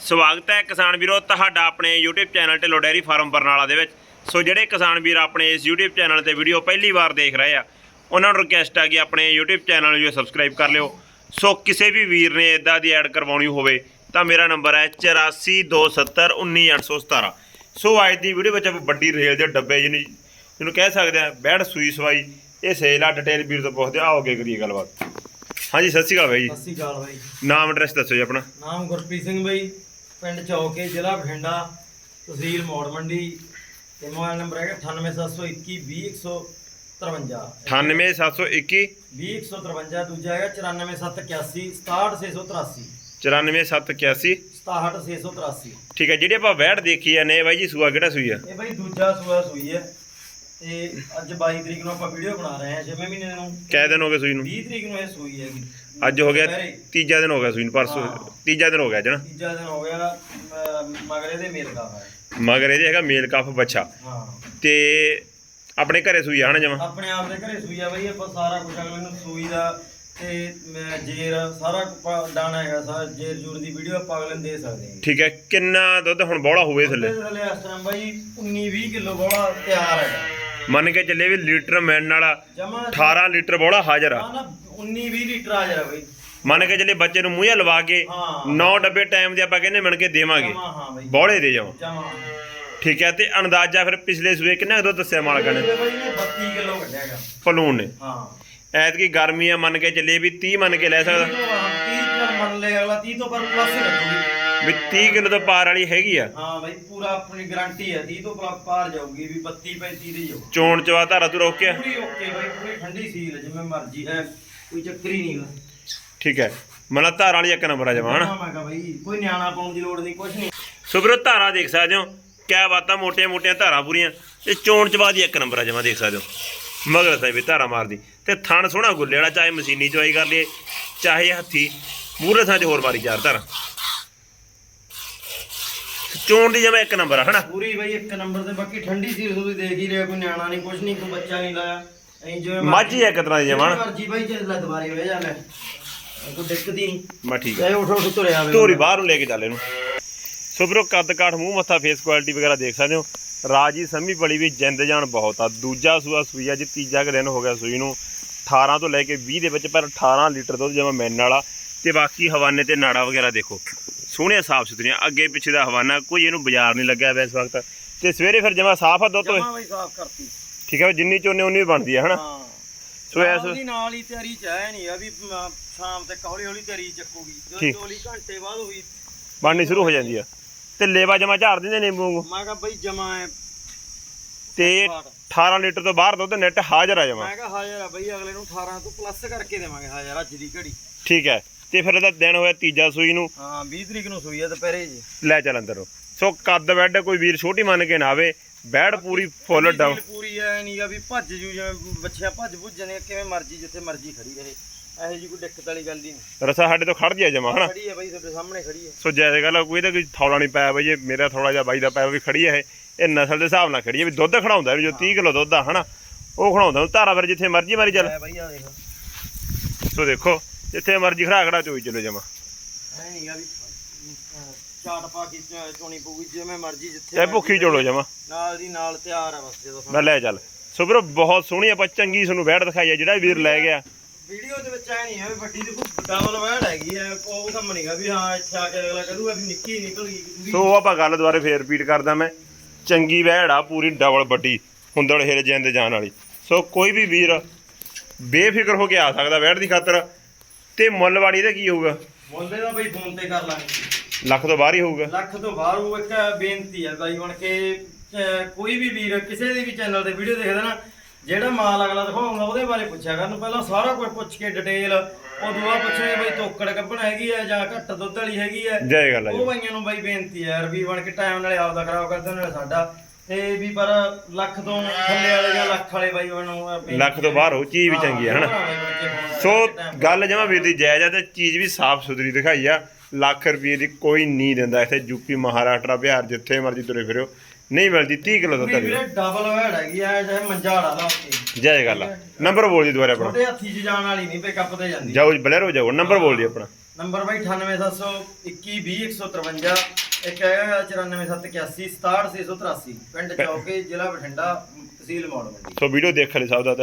ਸਵਾਗਤ ਹੈ ਕਿਸਾਨ ਵੀਰੋ ਤੁਹਾਡਾ ਆਪਣੇ YouTube channel Dhillon dairy farm Barnala ਦੇ ਵਿੱਚ। ਸੋ ਜਿਹੜੇ ਕਿਸਾਨ ਵੀਰ ਆਪਣੇ ਇਸ YouTube ਚੈਨਲ ਤੇ ਵੀਡੀਓ ਪਹਿਲੀ ਵਾਰ ਦੇਖ ਰਹੇ ਆ, ਉਹਨਾਂ ਨੂੰ ਰਿਕਵੈਸਟ ਆ ਕਿ ਆਪਣੇ YouTube ਚੈਨਲ ਨੂੰ ਸਬਸਕ੍ਰਾਈਬ ਕਰ ਲਿਓ। ਸੋ ਕਿਸੇ ਵੀ ਵੀਰ ਨੇ ਇਦਾਂ ਦੀ ਐਡ ਕਰਵਾਉਣੀ ਹੋਵੇ, ਤਾਂ ਮੇਰਾ ਨੰਬਰ ਹੈ 8427191817 ਸੋ ਅੱਜ ਦੀ ਵੀਡੀਓ ਵਿੱਚ ਆਪਾਂ ਵੱਡੀ ਰੇਲ ਦੇ ਡੱਬੇ ਜਿਹਨੂੰ ਜਿਹਨੂੰ ਕਹਿ ਸਕਦੇ ਆ ਬੈੜ ਸੂਈ ਸਵਾਈ, ਇਹ ਸੇਲ ਆ, ਡਿਟੇਲ ਵੀਰ ਤੋਂ ਪੁੱਛਦੇ ਆ, ਆਓ ਅੱਗੇ ਕਰੀਏ ਗੱਲਬਾਤ। ਹਾਂਜੀ ਸਤਿ ਸ਼੍ਰੀ ਅਕਾਲ ਬਾਈ ਜੀ। ਸਤਿ ਸ਼੍ਰੀ ਅਕਾਲ ਬਾਈ ਨਾਮ ਐਡਰੈਸ ਦੱਸੋ ਜੀ ਆਪਣਾ। ਨਾਮ ਗੁਰਪ੍ਰੀਤ ਸਿੰਘ ਬਾਈ ਪਿੰਡ ਚੌਕੇ ਜ਼ਿਲ੍ਹਾ ਬਠਿੰਡਾ ਤਹਿਸੀਲ ਮੌੜ ਮੰਡੀ। ਤੇ ਮੋਬਾਈਲ ਨੰਬਰ ਹੈਗਾ 9871220153 98721 20153 ਦੂਜਾ ਹੈਗਾ 94781 67683 94781 67683 ਠੀਕ ਹੈ ਜਿਹੜੀ ਆਪਾਂ ਵੈੜ ਦੇਖੀ ਜਾਂਦੇ ਆ ਬਾਈ ਜੀ ਸੂਆ ਕਿਹੜਾ ਸੂਈ ਆ? ਇਹ ਬਾਈ ਦੂਜਾ ਸੂਆ ਸੂਈ ਹੈ ਤੇ ਅੱਜ 22 ਤਰੀਕ ਨੂੰ ਆਪਾਂ ਵੀਡੀਓ ਬਣਾ ਰਹੇ ਹਾਂ 6ਵੇਂ ਮਹੀਨੇ ਨੂੰ। ਕਿੰਨੇ ਦਿਨ ਹੋ ਗਏ ਸੂਈ ਨੂੰ? 20 ਤਰੀਕ ਨੂੰ ਇਹ ਸੂਈ ਹੈਗੀ। ਅੱਜ ਹੋ ਗਿਆ ਦੁਪਹਿਰੇ। ਤੀਜਾ ਦਿਨ ਹੋ ਗਿਆ ਸੂਈ ਨੂੰ ਪਰਸੋਂ। ਹਾਂ। ਤੀਜਾ ਦਿਨ ਹੋ ਗਿਆ ਜਣਾ ਤੀਜਾ ਦਿਨ ਹੋ ਗਿਆ ਅਮ, ਮਗਰੇ ਦੇ ਮੇਲ ਦਾ ਹੈ। ਮਗਰ ਇਹਦੇ ਹੈਗਾ ਮੇਲ ਕਫ ਬੱਚਾ। ਹਾਂ। ਤੇ ਆਪਣੇ ਘਰੇ ਸੂਈ ਆ ਹਨਾ ਜਮਾ? ਆਪਣੇ ਆਪ ਦੇ ਘਰੇ ਸੂਈ ਆ ਬਈ ਆਪਾਂ ਸਾਰਾ ਕੁਝ ਅਗਲੇ ਨੂੰ ਸੂਈ ਦਾ ਤੇ ਮੈਂ ਜੇਰ ਸਾਰਾ ਕੁ ਪਾ- ਦਾਣਾ ਹੈਗਾ ਸਾਰਾ ਜੇਰ ਜੂਰ ਦੀ ਵੀਡੀਓ ਆਪਾਂ ਅਗਲੇ ਨੂੰ ਦੇ ਸਕਦੇ ਹਾਂ। ਠੀਕ ਹੈ ਕਿੰਨਾ ਦੁੱਧ ਹੁਣ ਬੋਲਾ ਹੋਵੇ ਥੱਲੇ? ਉਹਦੇ ਥੱਲੇ ਇਸ ਟਾਈਮ ਬਾਈ 19 20 ਕਿਲੋ ਬੋਲਾ ਤਿਆਰ ਹੈਗਾ ਮੰਨ ਕੇ ਚੱਲੇ ਵੀ ਲੀਟਰ ਮੈਨ ਜਮਾ 18 ਲੀਟਰ ਬੋਲਾ ਹਾਜ਼ਰ ਆ। ਨਾ 19 20 ਲੀਟਰ ਆ ਜਾ ਬਈ। ਮੰਨ ਕੇ ਚੱਲੇ ਬੱਚੇ ਨੂੰ ਮੂੰਹ ਲਵਾ ਕੇ ਹਾਂ। 9 ਡੱਬੇ ਟਾਈਮ ਦੇ ਆਪਾਂ ਕਹਿੰਦੇ ਮਿਣ ਕੇ ਦੇਵਾਂਗੇ। ਜਮਾ ਹਾਂ ਬਈ। ਬੋਲੇ ਦੇ ਜਾਵਾਂ ਜਮਾ। ਠੀਕ ਹੈ ਤੇ ਅੰਦਾਜ਼ਾ ਫਿਰ ਪਿਛਲੇ ਸੂਏ ਕਿੰਨਾ ਕੁ ਦੁੱਧ ਦੱਸਿਆ ਮਾਲਕਾਂ ਨੇ? ਬਈ ਨੇ 32 ਕਿਲੋ ਕੱਢਿਆਗਾ ਫਲੂਨ ਨੇ। ਹਾਂ। ਐਤਕੀ ਗਰਮੀ ਆ ਮੰਨ ਕੇ ਚੱਲੇ ਵੀ 30 ਮੰਨ ਕੇ ਲੈ ਸਕਦਾ। 30 ਚਲ ਮੰਨ ਲੈ ਅਗਲਾ 30 ਤੋਂ ਪਰ ਪਲੱਸ ਹੀ ਲੱਗੂਗੀ। ਵੀ 30 ਕਿਲੋ ਤੋਂ ਪਾਰ ਵਾਲੀ ਹੈਗੀ ਆ। ਹਾਂ ਬਈ ਪੂਰਾ ਆਪਣੀ ਗਾਰੰਟੀ ਹੈ 30 ਤੋਂ ਪਾਰ ਜਾਊਗੀ ਵੀ 32 35 ਦੀ ਜਾਊ ਚੋਣ ਚਵਾ ਧਾਰਾ ਤੂੰ ਰੋਕਿਆ? ਪੂਰੀ ਓਕੇ ਬਾਈ ਪੂਰੀ ਠੰਡੀ ਸੀਲ ਜਿਵੇਂ ਮਰਜ਼ੀ ਹੈ ਕੋਈ ਚੱਕਰ ਹੀ ਨਹੀਂਗਾ ਠੀਕ ਹੈ। ਮਨਾ ਧਾਰਾਂ ਵਾਲੀ ਇੱਕ ਨੰਬਰ ਆ ਜਾਵਾ ਹਨਾ? ਮੈਂ ਕਹਾ ਬਾਈ ਕੋਈ ਨਿਆਣਾ ਪਾਉਣ ਦੀ ਲੋੜ ਨਹੀਂ ਕੁਛ ਨਹੀਂ। ਸੋ ਵੀਰੋ ਧਾਰਾਂ ਦੇਖ ਸਕਦੇ ਹੋ ਕਿਆ ਬਾਤਾਂ ਮੋਟੀਆਂ ਮੋਟੀਆਂ ਧਾਰਾਂ ਪੂਰੀਆਂ। ਤੇ ਚੋਣ ਚਵਾ ਦੀ ਇੱਕ ਨੰਬਰ ਆ ਜਾਵਾ ਦੇਖ ਸਕਦੇ ਹੋ। ਮਗਰ ਸਾਹਿਬ ਵੀ ਧਾਰਾਂ ਮਾਰਦੀ। ਤੇ ਥਣ ਸੋਹਣਾ ਗੁੱਲੇ ਵਾਲਾ ਚਾਹੇ ਮਸ਼ੀਨੀ ਚਵਾਈ ਕਰ ਲਈਏ ਚਾਹੇ ਹੱਥੀ ਮੂਰੇ ਥਾਂ 'ਚ ਹੋਰ ਮਾਰੀ ਚਾਰ ਧਾਰਾਂ। ਚੋਣ ਦੀ ਜਮਾ ਇੱਕ ਨੰਬਰ ਆ ਹਨਾ? ਪੂਰੀ ਬਾਈ ਇੱਕ ਨੰਬਰ ਤੇ ਬਾਕੀ ਠੰਡੀ ਸੀਲ ਤੁਸੀਂ ਦੇਖ ਹੀ ਲਿਆ ਕੋਈ ਨਿਆਣਾ ਨਹੀਂ ਕੁਛ ਨਹੀਂ ਕੋਈ ਬੱਚਾ ਨਹੀਂ ਲਾਇਆ। ਐਂ ਜਿਵੇਂ ਮਾਝੀ ਇੱਕ ਤਰ੍ਹਾਂ ਦੀ ਜਮਾ ਮਰਜ਼ੀ ਬਾਈ ਜੇ ਲੈ ਦੁਬਾਰੇ ਵੇ ਜਾ ਲੈ। ਕੋਈ ਦਿੱਕਤ ਹੀ ਨਹੀਂ। ਮੈਂ ਠੀਕ ਹੈ ਚਾਹੇ ਉਠ ਉਠ ਤੁਰਿਆ ਆਵੇ ਧੋਰੀ ਬਾਹਰ ਨੂੰ ਲੈ ਕੇ ਚੱਲ ਇਹਨੂੰ। ਸੋ ਵੀਰੋ ਕੱਦ ਕਾਠ ਮੂੰਹ ਮੱਥਾ ਫੇਸ ਕੁਆਲਿਟੀ ਵਗੈਰਾ ਦੇਖ ਸਕਦੇ ਹੋ। ਰਾਜੀ ਸੰਮੀ ਬੜੀ ਵੀ ਜਿੰਦ ਜਾਨ ਬਹੁਤ ਆ। ਦੂਜਾ ਸੂਆ ਸੂਈ ਆ ਜੀ ਤੀਜਾ ਕੁ ਦਿਨ ਹੋ ਗਿਆ ਸੂਈ ਨੂੰ। 18 ਤੋਂ ਲੈ ਕੇ 20 ਦੇ ਵਿੱਚ ਪਰ 18 ਲੀਟਰ ਦੁੱਧ ਜਮਾ ਮੈਨ ਵਾਲਾ। ਤੇ ਬਾਕੀ ਹਵਾਨੇ ਤੇ ਨਾੜਾ ਵਗੈਰਾ ਦੇਖੋ। ਸੋਹਣੇ ਸਾਫ਼ ਸੁਥਰੀਆਂ ਅੱਗੇ ਪਿੱਛੇ ਦਾ ਹਵਾਨਾ ਕੋਈ ਇਹਨੂੰ ਬਾਜ਼ਾਰ ਨਹੀਂ ਲੱਗਿਆ ਵੈ ਇਸ ਵਕਤ। ਤੇ ਸਵੇਰੇ ਫਿਰ ਜਮਾ ਸਾਫ਼ ਆ ਦੁੱਧ? ਜਮਾ ਬਾਈ ਸਾਫ਼ ਕਰਤੀ। ਠੀਕ ਹੈ ਵੀ ਜਿੰਨੀ ਚੋਨੇ ਉਨੀ ਵੀ ਬਣਦੀ ਆ ਹਨਾ? ਹਾਂ। ਸੋ ਇਸ ਨਾਲ ਦੀ ਨਾਲ ਹੀ ਤਿਆਰੀ ਚ ਹੈ ਨਹੀਂ ਆ ਵੀ ਸ਼ਾਮ ਤੱਕ ਹੌਲੀ ਹੌਲੀ ਤਿਆਰੀ ਚੱਕੂਗੀ। ਜਦੋਂ ਠੀਕ। ਚੋਲੀ ਘੰਟੇ ਬਾਅਦ ਹੋਈ। ਬਣਨੀ ਸ਼ੁਰੂ ਹੋ ਜਾਂਦੀ ਆ। ਤੇ ਲੇਵਾ ਜਮਾ ਝਾੜ ਦਿੰਦੇ ਨਿੰਬੂ ਵਾਂਗੂ? ਮੈਂ ਕਿਹਾ ਬਈ ਜਮਾ ਹੈ ਤੇ ਬਾਟ। 18 ਲੀਟਰ ਤੋਂ ਬਾਹਰ ਦੁੱਧ ਨੈਟ ਹਾਜ਼ਰ ਆ ਜਮਾ। ਮੈਂ ਕਿਹਾ ਹਾਜ਼ਰ ਆ ਬਈ ਅਗਲੇ ਨੂੰ 18 ਤੋਂ ਪਲੱਸ ਕਰਕੇ ਦੇਵਾਂਗੇ ਹਾਜ਼ਰ ਅੱਜ ਦੀ ਘੜੀ। ਠੀਕ ਹੈ। ਤੇ ਫਿਰ ਇਹਦਾ ਦਿਨ ਹੋਇਆ ਤੀਜਾ ਸੂਈ ਨੂੰ। ਹਾਂ 20 ਤਰੀਕ ਨੂੰ ਸੂਈ ਆ ਦੁਪਹਿਰੇ ਜੀ। ਲੈ ਚੱਲ ਅੰਦਰ। ਸੋ ਕੱਦ ਬੈੱਡ ਕੋਈ ਵੀਰ ਛੋਟੀ ਮੰਨ ਕੇ ਨਾ ਆਵੇ ਬੈਡ ਪੂਰੀ ਫੁੱਲ ਡਾਊਨ ਪੂਰੀ ਐ ਨਹੀਂ ਆ ਵੀ ਭੱਜ ਜੂ ਜਿਵੇਂ ਬੱਚਿਆਂ ਭੱਜ ਭੁੱਜ ਜਾਂਦੇ ਆ, ਕਿਵੇਂ ਮਰਜ਼ੀ ਜਿੱਥੇ ਮਰਜ਼ੀ ਖੜੀ ਰਹੇ। ਇਹੋ ਜੀ ਕੋਈ ਦਿੱਕਤ ਵਾਲੀ ਗੱਲ ਨਹੀਂ ਰਸਾ ਸਾਡੇ ਤੋਂ ਖੜਦੀ ਆ ਜਮਾ ਹਨਾ? ਖੜੀ ਹੈ ਬਈ ਤੁਹਾਡੇ ਸਾਹਮਣੇ ਖੜੀ ਹੈ ਸੋ ਜੈਸੇ ਗੱਲ ਕੋਈ ਤਾਂ ਕੋਈ ਥੌਲਾ ਨਹੀਂ ਪਾਇਆ ਬਈ ਜੇ ਮੇਰਾ ਥੋੜਾ ਜਿਹਾ ਬਾਈ ਦਾ ਪਾਇਆ ਵੀ ਖੜੀ ਹੈ ਇਹ। ਇਹ ਨਸਲ ਦੇ ਹਿਸਾਬ ਨਾਲ ਖੜੀ ਹੈ ਵੀ ਦੁੱਧ ਖੜਾਉਂਦਾ ਜੋ 30 ਕਿਲੋ ਦੁੱਧ ਆ ਹਨਾ? ਉਹ ਖੜਾਉਂਦਾ ਧਾਰਾ ਫਿਰ ਜਿੱਥੇ ਮਰਜ਼ੀ ਮਾਰੀ ਚੱਲ। ਬਈ ਆ ਦੇਖ। ਸੋ ਦੇਖੋ ਜਿੱਥੇ ਮਰਜ਼ੀ ਖੜਾ ਖੜਾ ਚੋਈ ਚਲੋ ਜਮਾ ਐ ਨਹੀਂ ਆ ਵੀ ਅਹ, ਪਾ ਕੇ ਚ- ਚੋਣੀ ਪਊਗੀ ਜਿਵੇਂ ਮਰਜ਼ੀ ਜਿੱਥੇ ਚਾਹੇ ਭੁੱਖੀ ਚੋਲੋ ਜਮਾ ਨਾਲ ਦੀ ਨਾਲ ਤਿਆਰ ਆ ਬਸ ਜਦੋਂ ਮੈਂ ਲੈ ਚੱਲ। ਸੋ ਵੀਰੋ ਬਹੁਤ ਸੋਹਣੀ ਆਪਾਂ ਚੰਗੀ ਤੁਹਾਨੂੰ ਬੈਡ ਦਿਖਾਈ ਆ ਜਿਹੜਾ ਵੀਰ ਲੈ ਗਿਆ। ਵੀਡੀਓ ਦੇ ਵਿੱਚ ਐ ਨਹੀਂ ਆ ਵੀ ਵੱਡੀ ਦੀ ਕੋਈ ਡਬਲ ਵੈਡ ਹੈਗੀ ਐ ਉਹ ਕੰਮ ਨਹੀਂਗਾ ਵੀ ਹਾਂ ਇੱਥੇ ਆ ਕੇ ਅਗਲਾ ਕਰੂਗਾ ਵੀ ਨਿੱਕੀ ਨਿਕਲ ਗਈ। ਸੋ ਉਹ ਆਪਾਂ ਗੱਲ ਦੁਬਾਰੇ ਫੇਰ ਰਿਪੀਟ ਕਰਦਾ ਮੈਂ। ਚੰਗੀ ਵਹਿੜ ਆ ਪੂਰੀ ਡਬਲ ਵੱਡੀ ਹੁੰਦੜ ਹਿਲ ਜਾਂਦੇ ਜਾਣ ਵਾਲੀ। ਸੋ ਕੋਈ ਵੀ ਵੀਰ ਬੇਫਿਕਰ ਹੋ ਕੇ ਆ ਸਕਦਾ ਵਹਿੜ ਦੀ ਖਾਤਰ। ਤੇ ਮੁੱਲ ਵਾਲੀ ਇਹਦਾ ਕੀ ਹੋਊਗਾ? ਮੁੱਲ ਦਾ ਬਈ ਫੋਨ ਤੇ ਕਰ ਲਾਂਗੇ। ਲੱਖ ਤੋਂ ਬਾਹਰ ਹੀ ਹੋਊਗਾ। ਲੱਖ ਤੋਂ ਬਾਹਰ ਉਹ ਇੱਕ ਬੇਨਤੀ ਹੈ ਬਾਈ ਬਣ ਕੇ ਕੋਈ ਵੀ ਵੀਰ ਕਿਸੇ ਦੇ ਵੀ ਚੈਨਲ ਤੇ ਵੀਡੀਓ ਦੇਖਦਾ ਨਾ ਜਿਹੜਾ ਮਾਲ ਅਗਲਾ ਦਿਖਾਉਂਦਾ ਉਹਦੇ ਬਾਰੇ ਪੁੱਛਿਆ ਕਰਨ। ਪਹਿਲਾਂ ਸਾਰਾ ਕੁਝ ਪੁੱਛ ਕੇ ਡਿਟੇਲ ਉਦੋਂ ਬਾਅਦ ਪੁੱਛੇ ਬਈ ਤੋਕੜ ਕੱਪਣ ਹੈਗੀ ਹੈ ਜਾਂ ਘੱਟ ਦੁੱਧ ਵਾਲੀ ਹੈਗੀ ਹੈ। ਜੈ ਗੱਲ ਆ ਉਹ ਬਾਈਆਂ ਨੂੰ ਬਾਈ ਬੇਨਤੀ ਹੈ ਯਾਰ ਵੀ ਬਣ ਕੇ ਟਾਈਮ ਨਾਲੇ ਆਪਦਾ ਖਰਾਬ ਕਰਦੇ ਨਾਲੇ ਸਾਡਾ। ਤੇ ਵੀ ਪਰ ਲੱਖ ਤੋਂ ਥੱਲੇ ਵਾਲੇ ਜਾਂ ਲੱਖ ਵਾਲੇ ਬਾਈ ਨੂੰ ਲੱਖ ਤੋਂ ਬਾਹਰ ਹੋ ਚੀਜ਼ ਵੀ ਚੰਗੀ ਹੈ ਹਨਾ? ਸੋ ਗੱਲ ਜਮਾ ਵੀਰ ਦੀ ਜਾਇਜ਼ ਆ ਤੇ ਚੀਜ਼ ਵੀ ਸਾਫ਼ ਸੁਥਰੀ ਦਿਖਾਈ ਆ। ਲੱਖ ਰੁਪਏ ਦੀ ਕੋਈ ਨਹੀਂ ਦਿੰਦਾ ਇੱਥੇ ਯੂਪੀ ਮਹਾਰਾਸ਼ਟਰ ਬਿਹਾਰ ਜਿੱਥੇ ਮਰਜ਼ੀ ਤੁਰੇ ਫਿਰੋ ਨਹੀਂ ਮਿਲਦੀ 30 ਕਿਲੋ ਵਾਲੀ ਵੀਰੇ ਡਬਲ ਵੈੜ ਹੈਗੀ ਆ ਚਾਹੇ ਮੰਜਾ ੜਾ ਲਾ ਉੱਤੇ ਜੈ ਗੱਲ ਆ। ਨੰਬਰ ਬੋਲ ਦੀ ਦੁਬਾਰਾ ਆਪਣਾ। ਛੋਟੇ ਹੱਥੀ 'ਚ ਜਾਣ ਵਾਲੀ ਨਹੀਂ ਪਿਕਅਪ ਤੇ ਜਾਂਦੀ। ਜਾਓ ਬਲੈਰੋ ਜਾਓ ਨੰਬਰ ਬੋਲ ਦੀ ਆਪਣਾ। ਨੰਬਰ ਬਾਈ 9871220153 ਇੱਕ ਹੈਗਾ 94781 67683 ਪਿੰਡ ਚੌਕੇ ਜ਼ਿਲ੍ਹਾ ਬਠਿੰਡਾ ਤਹਿਸੀਲ ਮੌੜ ਮੰਡੀ। ਸੋ ਵੀਡੀਓ ਦੇਖਣ ਲਈ ਸਭ ਦਾ